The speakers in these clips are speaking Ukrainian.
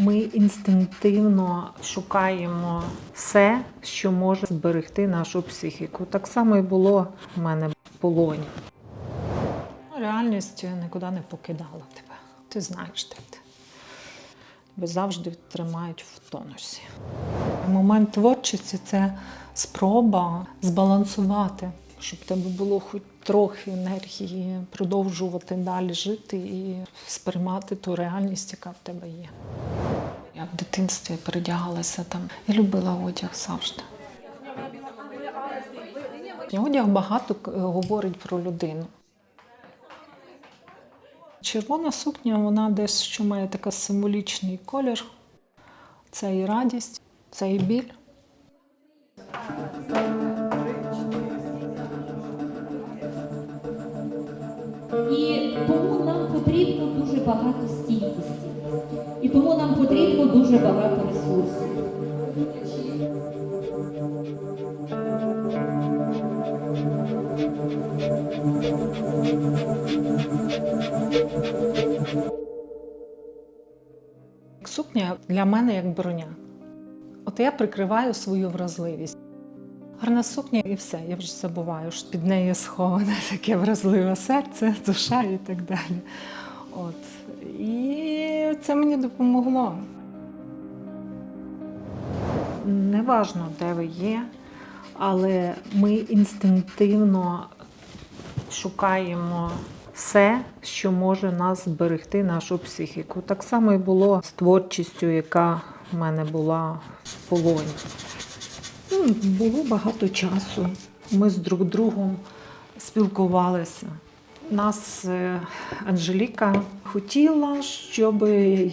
Ми інстинктивно шукаємо все, що може зберегти нашу психіку. Так само і було в мене в полоні. Реальність нікуди не покидала тебе. Ти знаєш, де ти. Тебе завжди тримають в тонусі. Момент творчості це спроба збалансувати, щоб тебе було хоч трохи енергії продовжувати далі жити і сприймати ту реальність, яка в тебе є. Я в дитинстві передягалася там і любила одяг завжди. Одяг багато говорить про людину. Червона сукня, вона десь що має такий символічний колір. Це і радість, це і біль. І тому нам потрібно дуже багато стійкості. І тому нам потрібно дуже багато ресурсів. Сукня для мене як броня. От я прикриваю свою вразливість. Гарна сукня і все, я вже забуваю, що під нею сховане таке вразливе серце, душа і так далі. От. І це мені допомогло. Неважно, де ви є, але ми інстинктивно шукаємо все, що може нас зберегти, нашу психіку. Так само і було з творчістю, яка в мене була в полоні. Ну, Було багато часу. Ми з друг другом спілкувалися. Нас е, Анжеліка хотіла, щоб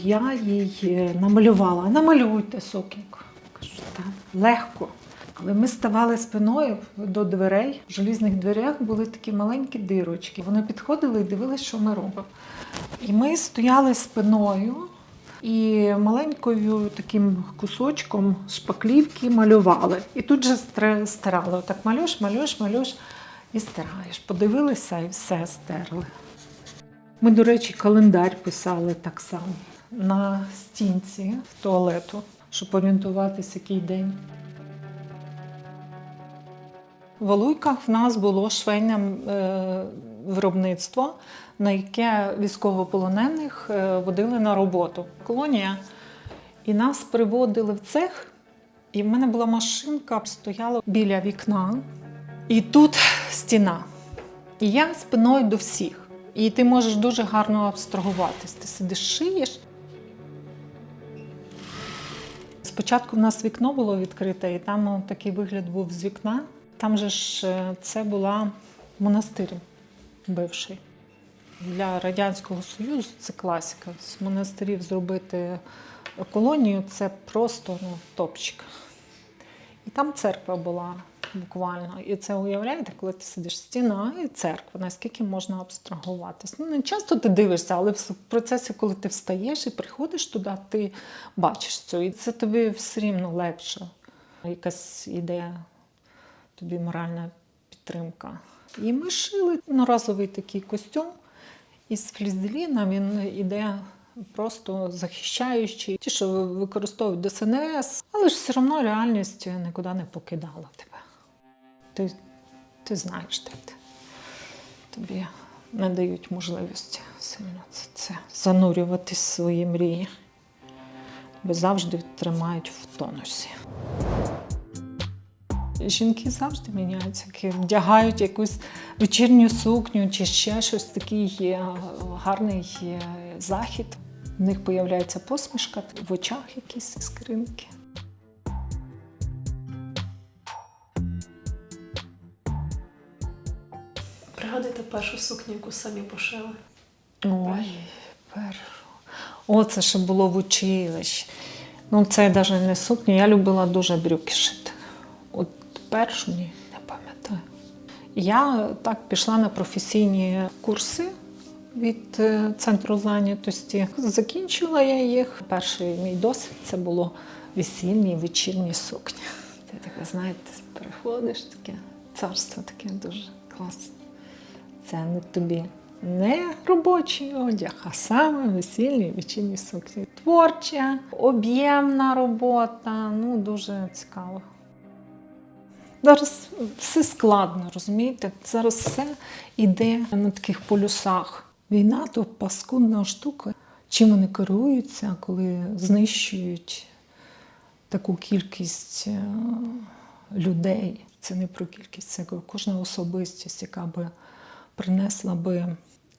я їй е, намалювала. Намалюйте сукінку. Кажу, так, легко. Але ми ставали спиною до дверей. В желізних дверях були такі маленькі дирочки. Вони підходили і дивилися, що ми робимо. І ми стояли спиною і маленькою таким кусочком шпаклівки малювали. І тут же стирали. Отак малюєш, малюєш, малюєш і стираєш. Подивилися і все стерли. Ми, до речі, календар писали так само на стінці в туалету, щоб орієнтуватися, який день. В Олуйках в нас було швейне е, виробництво, на яке військовополонених е, водили на роботу. Колонія. І нас приводили в цех, і в мене була машинка, стояла біля вікна, і тут стіна. І я спиною до всіх. І ти можеш дуже гарно абстрагуватись. Ти сидиш, шиєш. Спочатку в нас вікно було відкрите, і там такий вигляд був з вікна. Там же ж е, це була монастир бивший. Для Радянського Союзу це класика. З монастирів зробити колонію це просто ну, топчик. І там церква була буквально. І це уявляєте, коли ти сидиш стіна і церква, наскільки можна абстрагуватись. Ну, не часто ти дивишся, але в процесі, коли ти встаєш і приходиш туди, ти бачиш це. І це тобі все рівно легше. Якась ідея, тобі моральна підтримка. І ми шили одноразовий такий костюм із флізеліна. Він іде просто захищаючий. Ті, що використовують ДСНС, але ж все одно реальність нікуди не покидала тебе. Ти, ти знаєш, де ти. Тобі не дають можливості сильно це, це занурюватись свої мрії. Тебе завжди тримають в тонусі. Жінки завжди міняються, вдягають якусь вечірню сукню чи ще щось такий е, гарний захід. В них появляється посмішка, в очах якісь іскринки. Першу сукню, яку самі пошили? Ой, першу. О, це ще було в училищі. Ну, це навіть не сукня, я любила дуже брюки шити. От першу ні, не пам'ятаю. Я так пішла на професійні курси від е, центру зайнятості. Закінчила я їх. Перший мій досвід це було весільні вечірні сукні. Ти таке, знаєте, приходиш таке царство таке дуже класне. Це не тобі Не робочий одяг, а саме весільні вечірні сукні. Творча, об'ємна робота, ну дуже цікаво. Зараз все складно, розумієте? Зараз все йде на таких полюсах. Війна то паскудна штука. Чим вони керуються, коли знищують таку кількість е, людей. Це не про кількість, це кожна особистість, яка би принесла би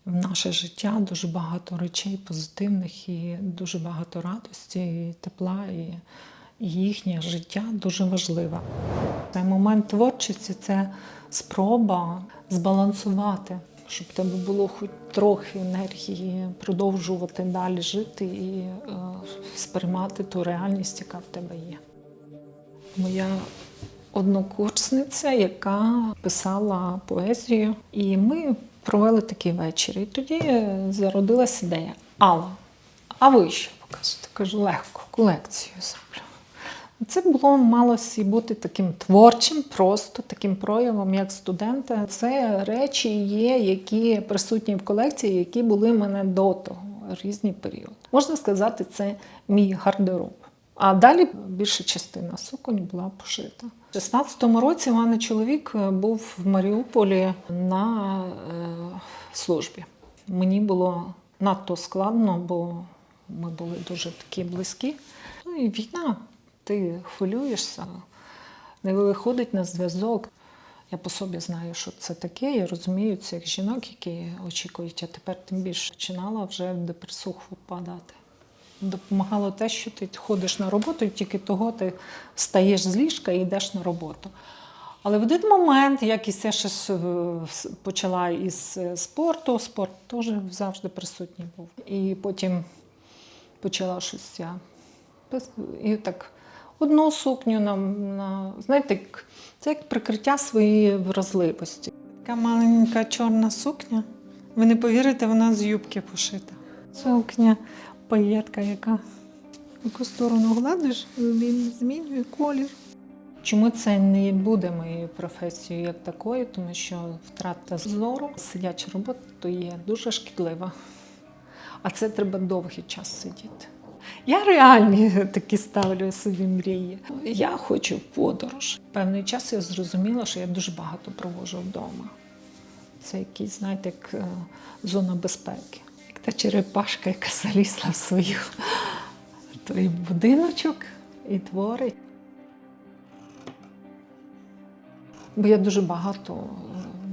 в наше життя дуже багато речей позитивних і дуже багато радості, і тепла, і їхнє життя дуже важливе. Цей момент творчості це спроба збалансувати, щоб тебе було хоч трохи енергії продовжувати далі жити і е, сприймати ту реальність, яка в тебе є. Моя однокурсниця, яка писала поезію, і ми провели такий вечір. І тоді зародилась ідея: Алла, а ви що покажете? Кажу, легко, колекцію зроблю. Це було малося бути таким творчим, просто таким проявом, як студента. Це речі є, які присутні в колекції, які були в мене до того, різні періоди. Можна сказати, це мій гардероб. А далі більша частина суконь була пошита. У 16-му році у мене чоловік е, був в Маріуполі на е, службі. Мені було надто складно, бо ми були дуже такі близькі. Ну і війна, ти хвилюєшся, не виходить на зв'язок. Я по собі знаю, що це таке. Я розумію цих жінок, які очікують, а тепер тим більше починала вже в депресуху впадати. Допомагало те, що ти ходиш на роботу, і тільки того ти встаєш з ліжка і йдеш на роботу. Але в один момент, як і я ще почала із е, спорту, спорт теж завжди присутній був. І потім почала щось я. І так, одну сукню на, на знаєте, це як прикриття своєї вразливості. Така маленька чорна сукня. Ви не повірите, вона з юбки пошита. Сукня, паєтка, яка яку сторону гладиш, він змінює колір. Чому це не буде моєю професією як такою? Тому що втрата зору, сидяча робота то є дуже шкідлива. А це треба довгий час сидіти. Я реальні такі ставлю собі мрії. Я хочу в подорож. Певний час я зрозуміла, що я дуже багато проводжу вдома. Це якийсь, знаєте, як е, зона безпеки. Та черепашка, яка залізла в свою той будиночок і творить. Бо я дуже багато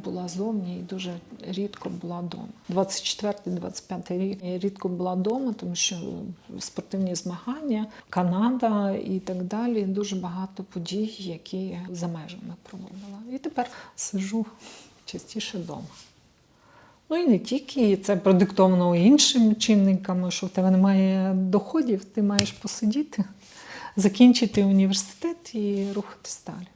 була зовні і дуже рідко була вдома. 24-25 рік я рідко була вдома, тому що спортивні змагання, Канада і так далі. Дуже багато подій, які за межами проводила. І тепер сижу частіше вдома. Ну і не тільки, це продиктовано іншими чинниками, що в тебе немає доходів, ти маєш посидіти, закінчити університет і рухатись далі.